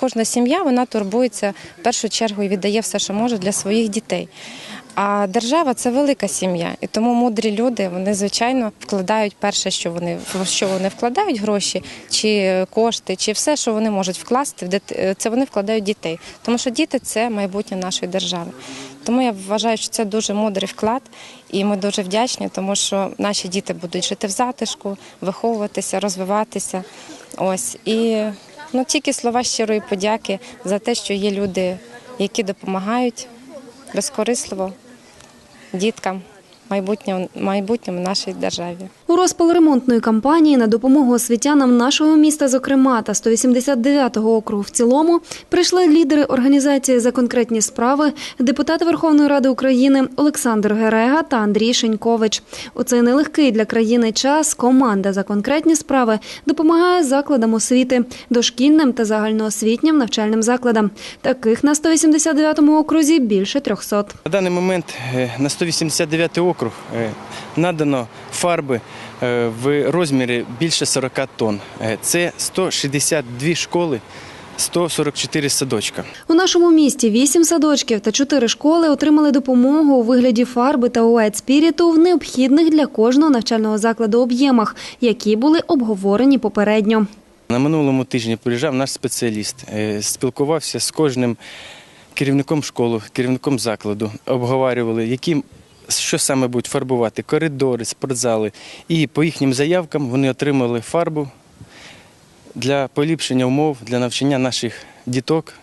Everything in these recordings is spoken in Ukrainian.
Кожна сім'я вона турбується в першу чергу і віддає все, що може для своїх дітей. А держава це велика сім'я, і тому мудрі люди вони звичайно вкладають перше, що вони в що вони вкладають гроші, чи кошти, чи все, що вони можуть вкласти в це вони вкладають дітей. Тому що діти це майбутнє нашої держави. Тому я вважаю, що це дуже мудрий вклад, і ми дуже вдячні, тому що наші діти будуть жити в затишку, виховуватися, розвиватися. Ось і ну тільки слова щирої подяки за те, що є люди, які допомагають безкорисливо діткам майбутньому майбутньому нашій державі. У розпал ремонтної кампанії на допомогу освітянам нашого міста, зокрема, та 189-го округу в цілому, прийшли лідери організації за конкретні справи, депутати Верховної Ради України Олександр Герега та Андрій Шенькович. У цей нелегкий для країни час команда за конкретні справи допомагає закладам освіти, дошкільним та загальноосвітнім навчальним закладам. Таких на 189-му окрузі більше 300. На даний момент е, на 189 округ е, надано фарби е, в розмірі більше 40 тонн. Е, Це 162 школи, 144 садочка. У нашому місті вісім садочків та чотири школи отримали допомогу у вигляді фарби та уайт спіріту в необхідних для кожного навчального закладу об'ємах, які були обговорені попередньо. На минулому тижні приїжджав наш спеціаліст, спілкувався з кожним керівником школи, керівником закладу, обговорювали, які, що саме будуть фарбувати, коридори, спортзали. І по їхнім заявкам вони отримали фарбу для поліпшення умов для навчання наших діток,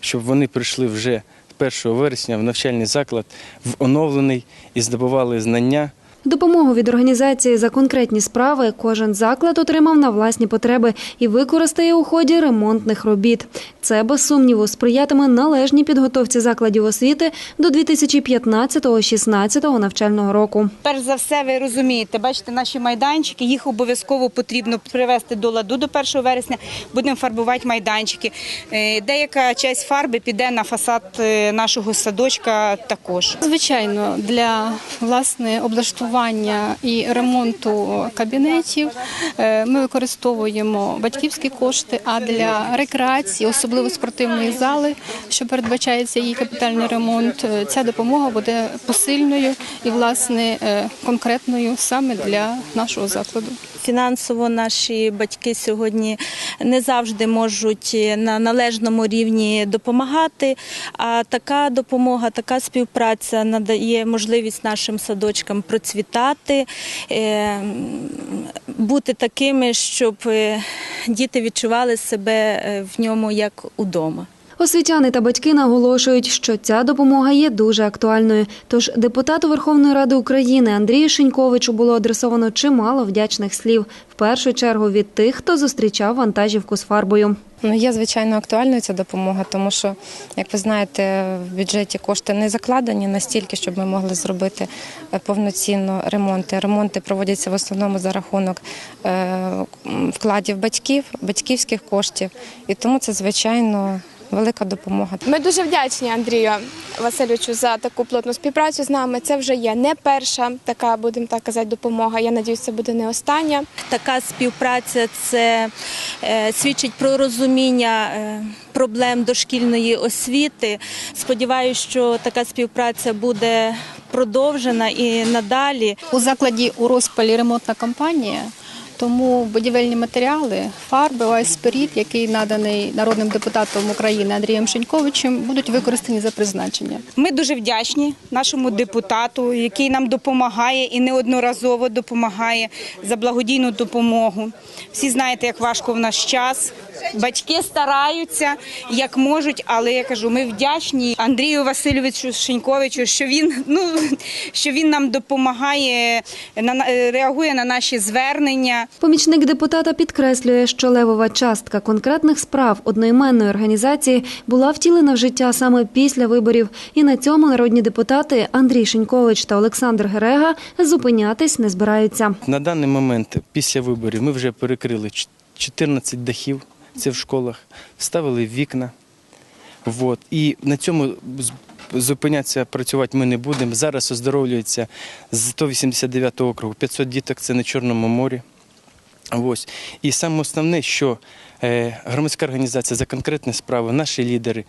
щоб вони прийшли вже 1 вересня в навчальний заклад в оновлений і здобували знання. Допомогу від організації за конкретні справи кожен заклад отримав на власні потреби і використає у ході ремонтних робіт. Це без сумніву сприятиме належній підготовці закладів освіти до 2015-16 навчального року. Перш за все, ви розумієте, бачите, наші майданчики, їх обов'язково потрібно привести до ладу до 1 вересня. Будемо фарбувати майданчики. Е, Деяка часть фарби піде на фасад е, нашого садочка також. Звичайно, для власне облаштування і ремонту кабінетів е, ми використовуємо батьківські кошти. А для рекреації, особливо спортивної зали, що передбачається її капітальний ремонт, е, ця допомога буде посильною і власне е, конкретною саме для нашого закладу. Фінансово наші батьки сьогодні не завжди можуть на належному рівні допомагати. А така допомога, така співпраця надає можливість нашим садочкам процвітати, е, бути такими, щоб е, діти відчували себе е, в ньому як удома. Освітяни та батьки наголошують, що ця допомога є дуже актуальною. Тож депутату Верховної Ради України Андрію Шеньковичу було адресовано чимало вдячних слів. В першу чергу від тих, хто зустрічав вантажівку з фарбою. Ну, є звичайно актуальною ця допомога, тому що, як ви знаєте, в бюджеті кошти не закладені настільки, щоб ми могли зробити е, повноцінно ремонти. Ремонти проводяться в основному за рахунок е, вкладів батьків, батьківських коштів. І тому це звичайно велика допомога. Ми дуже вдячні Андрію Васильовичу за таку плотну співпрацю з нами. Це вже є не перша така, будемо так казати, допомога. Я надіюсь, це буде не остання. Така співпраця це е, свідчить про розуміння е, проблем дошкільної освіти. Сподіваюся, що така співпраця буде продовжена і надалі. У закладі у розпалі ремонтна кампанія. Тому будівельні матеріали, фарби, ОСПРІТ, який наданий народним депутатом України Андрієм Шеньковичем, будуть використані за призначення. Ми дуже вдячні нашому депутату, який нам допомагає і неодноразово допомагає за благодійну допомогу. Всі знаєте, як важко в наш час. Батьки стараються як можуть, але я кажу, ми вдячні Андрію Васильовичу Шеньковичу, що він ну що він нам допомагає, реагує на наші звернення. Помічник депутата підкреслює, що левова частка конкретних справ одноіменної організації була втілена в життя саме після виборів. І на цьому народні депутати Андрій Шенькович та Олександр Герега зупинятись не збираються. На даний момент, після виборів, ми вже перекрили 14 дахів, це в школах, вставили вікна. Вот. І на цьому зупинятися працювати ми не будемо. Зараз оздоровлюється з 189 округу 500 діток, це на Чорному морі. Ось. І саме основне, що е, громадська організація за конкретні справи, наші лідери.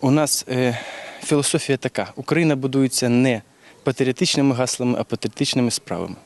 У нас е, філософія така: Україна будується не патріотичними гаслами, а патріотичними справами.